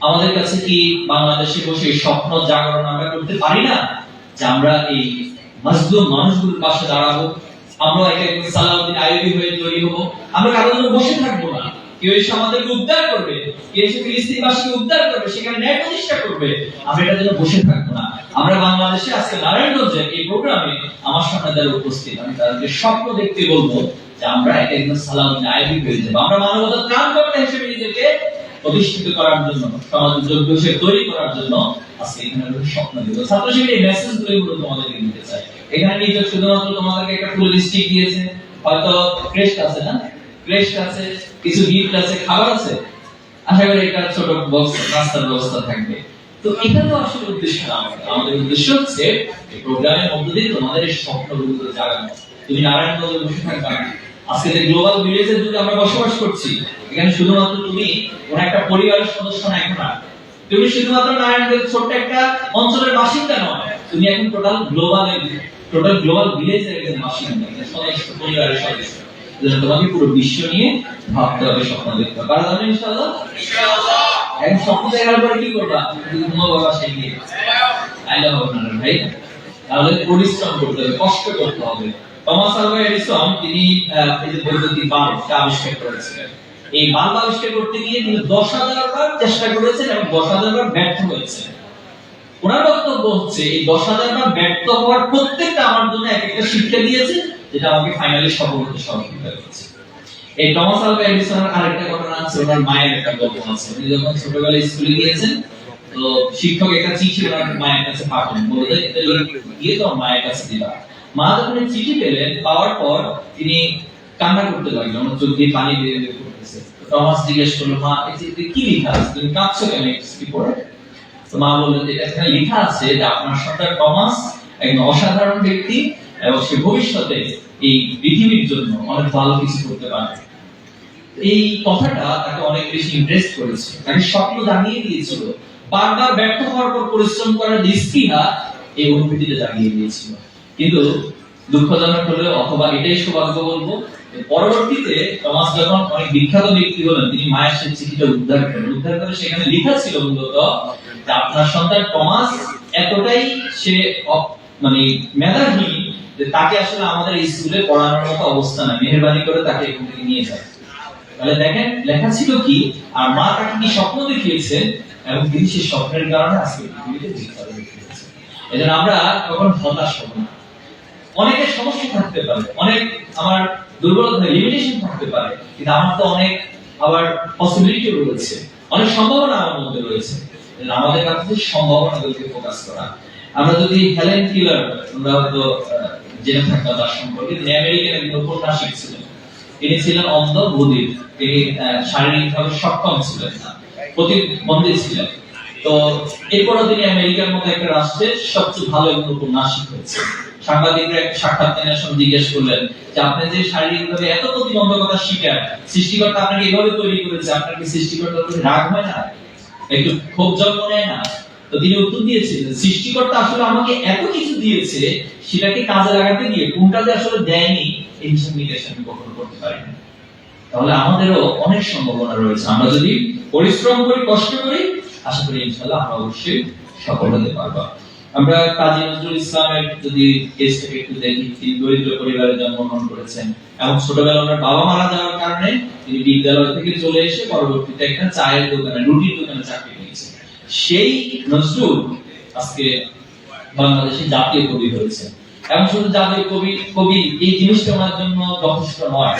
আমাদের কাছে কি বাংলাদেশে বসে স্বপ্ন জাগরণ আমরা করতে পারি না? যে আমরা এই মজলুম মানুষগুলোর পাশে দাঁড়াবো আমরা একে সালাউদ্দিন আইবি হয়ে তৈরি হব। আমরা কারোর জন্য বসে থাকব না। কেউ এসে উদ্ধার করবে, কেউ এসে ফিলিস্তিনবাসীকে উদ্ধার করবে, সেখানে ন্যায় প্রতিষ্ঠা করবে। আমরা বসে থাকব না। আমরা বাংলাদেশে আজকে নারায়ণগঞ্জের এই প্রোগ্রামে আমার সামনে যারা উপস্থিত। আমি তাদেরকে স্বপ্ন দেখতে বলব যে আমরা এক আইবি হয়ে যাব। আমরা মানবতার ত্রাণকর্তা হিসেবে নিজেকে প্রতিষ্ঠিত করার জন্য সমাজ যোগ্য হিসেবে তৈরি করার জন্য আজকে এখানে স্বপ্ন দিব ছাত্র শিবির এই মেসেজগুলো তোমাদেরকে দিতে চাই। এখানে নিজে শুধুমাত্র তোমাদেরকে একটা ফুল লিস্টিক দিয়েছে। হয়তো ক্রেস্ট আছে না? ক্রেস্ট আছে কিছু গিফট আছে খাবার আছে? আশা করি একটা ছোট বক্স রাস্তার ব্যবস্থা থাকবে। তো এটা তো আসলে উদ্দেশ্য না আমাদের। উদ্দেশ্য হচ্ছে এই প্রোগ্রামের মধ্য দিয়ে তোমাদের স্বপ্নগুলো জাগানো। তুমি নারায়ণগঞ্জে বসে থাকবা। আজকে যে গ্লোবাল ভিলেজের যুগে আমরা বসবাস করছি এখানে শুধুমাত্র তুমি কোন একটা পরিবারের সদস্য না এখন আর। তুমি শুধুমাত্র নারায়ণগঞ্জের ছোট্ট একটা অঞ্চলের বাসিন্দা নয় তুমি এখন টোটাল গ্লোবাল টোটাল গ্লোবাল ভিলেজের একজন বাসিন্দা সদস্য পরিবারের সদস্য। তোমাকে পুরো বিশ্ব নিয়ে ভাবতে হবে স্বপ্ন দেখতে হবে। পারা যাবে ইনশাআল্লাহ? এখন স্বপ্ন দেখার পরে কি করবা? তুমি ঘুমাবো বাসায় গিয়ে আইলা হবে না ভাই। তাহলে পরিশ্রম করতে হবে কষ্ট করতে হবে। টমাস আলভা এডিসন তিনি এই যে বৈদ্যুতিক বাল্বটা আবিষ্কার করেছিলেন। এই আবিষ্কার করতে গিয়ে তিনি দশ হাজার বার চেষ্টা করেছেন এবং দশ হাজার বার ব্যর্থ হয়েছেন। ওনার বক্তব্য হচ্ছে, এই দশ হাজার বার ব্যর্থ হওয়ার প্রত্যেকটা আমার জন্য এক একটা শিক্ষা দিয়েছে, যেটা আমাকে ফাইনালি সফল হতে সহযোগিতা করেছে। এই টমাস এডিসনের আরেকটা ঘটনা আছে, ওনার মায়ের একটা গল্প আছে। উনি যখন ছোটবেলায় স্কুলে গিয়েছেন, তো শিক্ষক একটা চিঠি ওনার মায়ের কাছে বলে গিয়ে তো মায়ের কাছে দিবা। মা যখন চিঠি পেলেন, পাওয়ার পর তিনি কান্না করতে লাগলেন চোখ দিয়ে পানি টমাস জিজ্ঞেস করল, মা, এই চিঠিতে কি লেখা আছে? তুমি কাঁদছো কেন? কি পড়ে? তো মা বললেন যে, এখানে লেখা আছে যে আপনার সন্তান টমাস একজন অসাধারণ ব্যক্তি এবং সে ভবিষ্যতে এই পৃথিবীর জন্য অনেক ভালো কিছু করতে পারবে। এই কথাটা তাকে অনেক বেশি ইমপ্রেস করেছে। তাকে স্বপ্ন জানিয়ে দিয়েছিল। বারবার ব্যর্থ হওয়ার পর পরিশ্রম করার যে স্পৃহা এই অনুভূতিটা জাগিয়ে দিয়েছিল। কিন্তু দুঃখজনক হলে অথবা এটাই সৌভাগ্য বলব পরবর্তীতে টমাস যখন অনেক বিখ্যাত ব্যক্তি হলেন, তিনি মায়ের সেই চিঠিটা উদ্ধার করেন। উদ্ধার করে সেখানে লেখা ছিল মূলত যে আপনার সন্তান টমাস এতটাই সে মানে মেধাহীন যে তাকে আসলে আমাদের স্কুলে পড়ানোর মতো অবস্থা না মেহরবানি করে তাকে এখান থেকে নিয়ে যায়। তাহলে দেখেন, লেখা ছিল কি, আর মা তাকে কি স্বপ্ন দেখিয়েছেন এবং তিনি সেই স্বপ্নের কারণে আজকে এজন্য আমরা কখন হতাশ হব না। অনেকের সমস্যা থাকতে পারে, অনেক আমার দুর্বলতা লিমিটেশন থাকতে পারে, কিন্তু আমার তো অনেক আবার পসিবিলিটি রয়েছে, অনেক সম্ভাবনা আমার মধ্যে রয়েছে আমাদের কাছে সম্ভাবনাগুলোকে ফোকাস করা। আমরা যদি হেলেন কিলার আমরা হয়তো জেনে থাকতাম তার সম্পর্কে, তিনি আমেরিকান একজন উপন্যাসিক ছিলেন। তিনি ছিলেন অন্ধ বধির তিনি শারীরিকভাবে সক্ষম ছিলেন না প্রতিবন্ধী ছিলেন। তো এরপরও তিনি আমেরিকার মতো একটা রাষ্ট্রের সবচেয়ে ভালো একজন উপন্যাসিক হয়েছে সাংবাদিকরা একটা সাক্ষাৎ সময় জিজ্ঞেস করলেন যে আপনি যে শারীরিকভাবে এত প্রতিবন্ধকতা শিকার, সৃষ্টিকর্তা আপনাকে এভাবে তৈরি করেছে, আপনার কি সৃষ্টিকর্তার প্রতি রাগ হয় না? একটু ক্ষোভ জন্ম নেয় না? তো তিনি উত্তর সৃষ্টিকর্তা আসলে আমাকে এত কিছু দিয়েছে, সেটাকে কাজে লাগাতে গিয়ে কোনটা যে আসলে দেয়নি, এই কখনো করতে পারি তাহলে আমাদেরও অনেক সম্ভাবনা রয়েছে। আমরা যদি পরিশ্রম করি, কষ্ট করি, আশা করি ইনশাআল্লাহ আমরা অবশ্যই সফল হতে পারব। আমরা কাজী নজরুল ইসলামের যদি কেসটাকে একটু দেখি তিনি দরিদ্র পরিবারে জন্মগ্রহণ করেছেন এবং ছোটবেলায় ওনার বাবা মারা যাওয়ার কারণে তিনি বিদ্যালয় থেকে চলে এসে পরবর্তীতে একটা চায়ের দোকানে রুটির দোকানে চাকরি পেয়েছেন। সেই নজরুল আজকে বাংলাদেশে জাতীয় কবি হয়েছে এবং শুধু জাতীয় কবি কবি এই জিনিসটা ওনার জন্য যথেষ্ট নয়।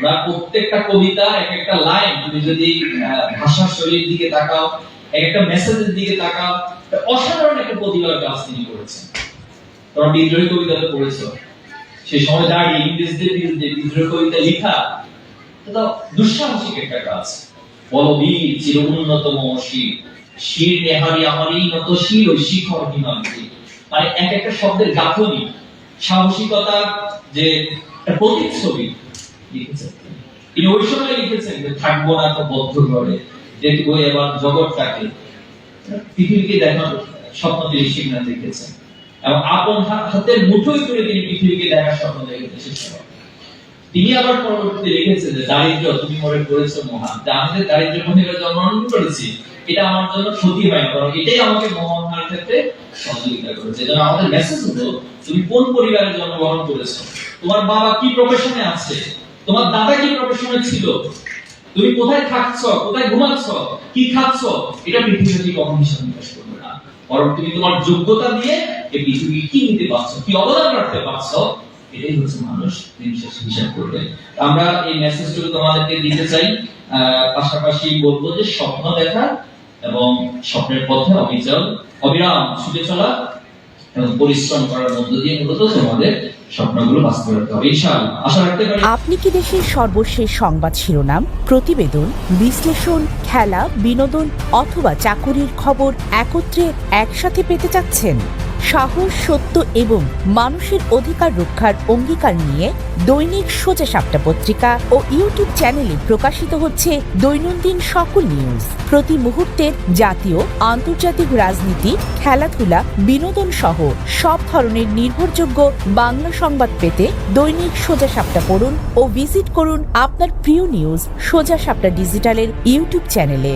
ওনার প্রত্যেকটা কবিতা এক একটা লাইন তুমি যদি আহ, ভাষা শৈলীর দিকে তাকাও এক একটা মেসেজের দিকে তাকাও। অসাধারণ একটা প্রতিভার কাজ তিনি করেছেন। তোমরা বিদ্রোহী কবিতা তো পড়েছো। সেই সময় দাঁড়িয়ে ইংরেজদের বিরুদ্ধে বিদ্রোহী কবিতা লেখা, এটা দুঃসাহসিক একটা কাজ। বলবীর চির শির নেহারি নত শির, ওই শিখর মানে এক একটা শব্দের গাঁথনি। সাহসিকতার যে প্রতিচ্ছবি। লিখেছেন। তিনি ওই সময় লিখেছেন যে, থাকব না তো বদ্ধ ঘরে। দেখব এবার জগৎটাকে পৃথিবীকে স্বপ্ন তিনি দেখেছেন এবং আপন হাতের মুঠোয় করে তিনি পৃথিবীকে দেখার স্বপ্ন দেখেছেন তিনি আবার পরবর্তীতে লিখেছেন যে দারিদ্র তুমি মনে মহান। যে জন্মগ্রহণ করেছি? এটা আমার জন্য ক্ষতি হয় বরং এটাই আমাকে মহান হওয়ার ক্ষেত্রে সহযোগিতা করেছে। এজন্য আমাদের মেসেজ তুমি কোন পরিবারে জন্মগ্রহণ করেছ? তোমার বাবা কি প্রফেশনে আছে? তোমার দাদা কি প্রফেশনে ছিল? তুমি কোথায় থাকছো? কোথায় ঘুমাচ্ছ? কি খাচ্ছ? এটা পৃথিবী থেকে কখনো হিসাব নিকাশ করবে না। বরং তুমি তোমার যোগ্যতা দিয়ে এই পৃথিবী কি নিতে পারছ, কি অবদান রাখতে পারছ, এটাই হচ্ছে মানুষ হিসাব করবে। আমরা এই মেসেজটুকু তোমাদেরকে দিতে চাই। পাশাপাশি বলব যে স্বপ্ন দেখা এবং স্বপ্নের পথে অবিচল, অবিরাম ছুটে চলা এবং পরিশ্রম করার মধ্য দিয়ে মূলত তোমাদের স্বপ্নগুলো বাস্তবায়িত হবে। ইনশাআল্লাহ। আশা রাখতে পারি আপনি কি দেশের সর্বশেষ সংবাদ শিরোনাম প্রতিবেদন বিশ্লেষণ খেলা বিনোদন অথবা চাকুরির খবর একত্রে একসাথে পেতে চাচ্ছেন? সাহস, সত্য এবং মানুষের অধিকার রক্ষার অঙ্গীকার নিয়ে দৈনিক সোজা সাপটা পত্রিকা ও ইউটিউব চ্যানেলে প্রকাশিত হচ্ছে দৈনন্দিন সকল নিউজ। প্রতি মুহূর্তের জাতীয়, আন্তর্জাতিক রাজনীতি, খেলাধুলা, বিনোদন সহ সব ধরনের নির্ভরযোগ্য বাংলা সংবাদ পেতে দৈনিক সোজা সাপটা পড়ুন ও ভিজিট করুন আপনার প্রিয় নিউজ সোজা সাপটা ডিজিটালের ইউটিউব চ্যানেলে।